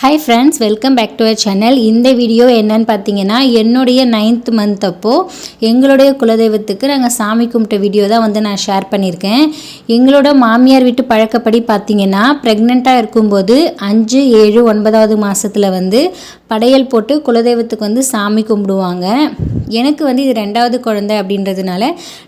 Hi friends welcome back to our channel இந்த video என்னன்னு பார்த்தீங்கன்னா என்னுடைய நைன்த் மந்த் அப்போது எங்களுடைய குலதெய்வத்துக்கு நாங்கள் சாமி கும்பிட்ட வீடியோ தான் வந்து நான் ஷேர் பண்ணியிருக்கேன். எங்களோட மாமியார் வீட்டு பழக்கப்படி பார்த்தீங்கன்னா ப்ரெக்னெண்ட்டாக இருக்கும்போது அஞ்சு ஏழு ஒன்பதாவது மாதத்தில் வந்து படையல் போட்டு குலதெய்வத்துக்கு வந்து சாமி கும்பிடுவாங்க. எனக்கு வந்து இது ரெண்டாவது குழந்தை அப்படின்றதுனால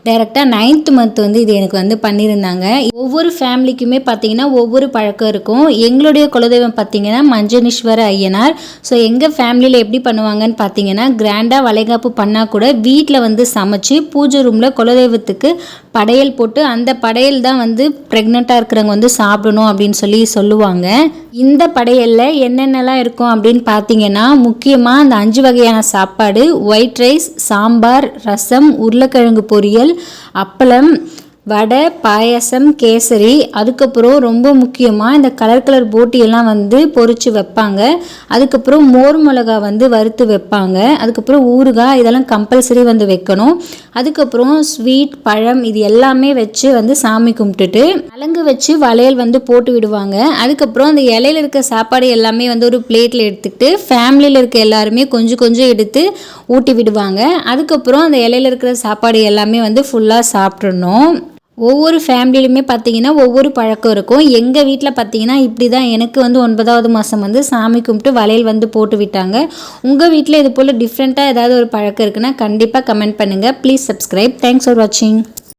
டைரெக்டாக நைன்த் மந்த் வந்து இது எனக்கு வந்து பண்ணியிருந்தாங்க. ஒவ்வொரு ஃபேமிலிக்குமே பார்த்தீங்கன்னா ஒவ்வொரு பழக்கம் இருக்கும். எங்களுடைய குலதெய்வம் பார்த்தீங்கன்னா மஞ்சனீஸ்வர ஐயனார். ஸோ எங்கள் ஃபேமிலியில் எப்படி பண்ணுவாங்கன்னு பார்த்தீங்கன்னா கிராண்டாக வளைகாப்பு பண்ணால் கூட வீட்டில் வந்து சமைச்சு பூஜை ரூமில் குலதெய்வத்துக்கு படையல் போட்டு அந்த படையல் தான் வந்து ப்ரெக்னெண்ட்டாக இருக்கிறவங்க வந்து சாப்பிடணும் அப்படின்னு சொல்லி சொல்லுவாங்க. இந்த படையலில் என்னென்னலாம் இருக்கும் அப்படின்னு பார்த்தீங்கன்னா முக்கியமாக அந்த அஞ்சு வகையான சாப்பாடு ஒயிட் ரைஸ் சாம்பார் ரசம் உருளைக்கிழங்கு பொரியல் அப்பளம் வடை பாயாசம் கேசரி அதுக்கப்புறம் ரொம்ப முக்கியமாக இந்த கலர் கலர் போட்டியெல்லாம் வந்து பொறிச்சு வைப்பாங்க. அதுக்கப்புறம் மோர் மிளகா வந்து வறுத்து வைப்பாங்க. அதுக்கப்புறம் ஊறுகாய் இதெல்லாம் கம்பல்சரி வந்து வைக்கணும். அதுக்கப்புறம் ஸ்வீட் பழம் இது எல்லாமே வச்சு வந்து சாமி கும்பிட்டுட்டு அலங்கு வச்சு வளையல் வந்து போட்டு விடுவாங்க. அதுக்கப்புறம் அந்த இலையில இருக்க சாப்பாடு எல்லாமே வந்து ஒரு பிளேட்டில் எடுத்துக்கிட்டு ஃபேமிலியில் இருக்க எல்லாருமே கொஞ்சம் கொஞ்சம் எடுத்து ஊட்டி விடுவாங்க. அதுக்கப்புறம் அந்த இலையில இருக்கிற சாப்பாடு எல்லாமே வந்து ஃபுல்லாக சாப்பிட்றணும் ஒவ்வொரு ஃபேமிலியிலுமே பார்த்தீங்கன்னா ஒவ்வொரு பழக்கம் இருக்கும். எங்கள் வீட்டில் பார்த்தீங்கன்னா இப்படி தான் எனக்கு வந்து ஒன்பதாவது மாதம் வந்து சாமி கும்பிட்டு வளையல் வந்து போட்டு விட்டாங்க. உங்கள் வீட்டில் இது போல் டிஃப்ரெண்ட்டாக ஏதாவது ஒரு பழக்கம் இருக்குன்னா கண்டிப்பாக கமெண்ட் பண்ணுங்கள் ப்ளீஸ் சப்ஸ்கிரைப் தேங்க்ஸ் ஃபார் வாட்சிங்